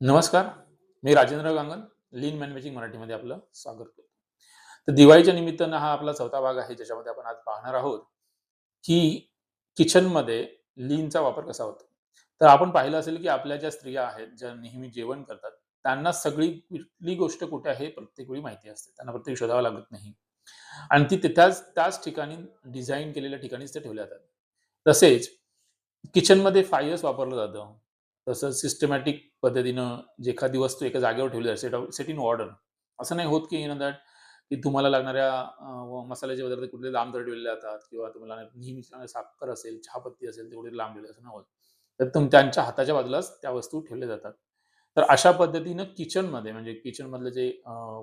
नमस्कार मी राजेंद्र गांगण लीन मॅनेजिंग मराठीमध्ये आपलं स्वागत करतो. तर दिवाळीच्या निमित्तानं हा आपला चौथा भाग आहे ज्याच्यामध्ये आपण आज पाहणार आहोत की किचनमध्ये लीनचा वापर कसा होतो. तर आपण पाहिलं असेल की आपल्या ज्या स्त्रिया आहेत ज्या नेहमी जेवण करतात त्यांना सगळी कुठली गोष्ट कुठे आहे प्रत्येक वेळी माहिती असते. त्यांना प्रत्येक शोधावं लागत नाही. आणि ती तिथ्याच त्याच त्याच ठिकाणी डिझाईन केलेल्या ठिकाणीच ते ठेवल्या जातात. तसेच किचनमध्ये फायर्स वापरलं जातं. तसंच सिस्टमॅटिक पद्धतीनं जे एखादी वस्तू एका जागेवर ठेवली जाते सेट सेट इन ऑर्डर असं नाही होत की इन दॅट की तुम्हाला लागणाऱ्या मसाल्याचे पदार्थ कुठले लांब तर ठेवले जातात किंवा तुम्हाला नेहमी साखर असेल चहापत्ती असेल तेवढे लांब ठेवले असं नाही होत. तर तुम त्यांच्या हाताच्या बाजूलाच त्या वस्तू ठेवल्या जातात. तर अशा पद्धतीनं किचनमध्ये म्हणजे किचनमधलं जे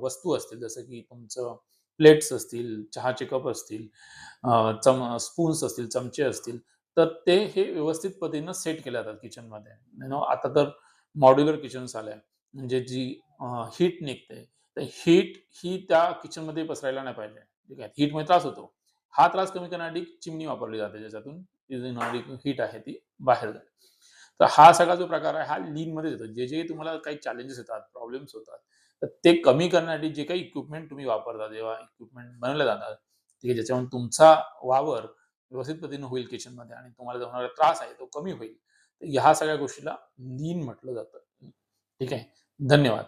वस्तू असतील जसं की तुमचं प्लेट्स असतील चहाचे कप असतील चम स्पून्स असतील चमचे असतील तर ते हे व्यवस्थित पद्धतीनं सेट केले जातात किचनमध्ये नो आता तर मॉड्युलर किचन्स आल्या. म्हणजे जी हीट निघते तर हीट ही त्या किचनमध्ये पसरायला नाही पाहिजे. ठीक आहे? हीटमुळे त्रास होतो. हा त्रास कमी करण्यासाठी चिमणी वापरली जाते ज्याच्यातून हीट आहे ती बाहेर जाते. तर हा सगळा जो प्रकार आहे हा लीनमध्ये येतो. जे जे तुम्हाला काही चॅलेंजेस येतात प्रॉब्लेम्स होतात तर ते कमी करण्यासाठी जे काही इक्विपमेंट तुम्ही वापरता जेव्हा इक्विपमेंट बनवले जातात ठीक आहे? ज्याच्यामुळे तुमचा वावर व्यवस्थित पद्धतीनं होईल किचनमध्ये आणि तुम्हाला जो होणारा त्रास आहे तो कमी होईल. ह्या सगळ्या गोष्टीला लीन म्हटलं जातं. ठीक आहे? धन्यवाद.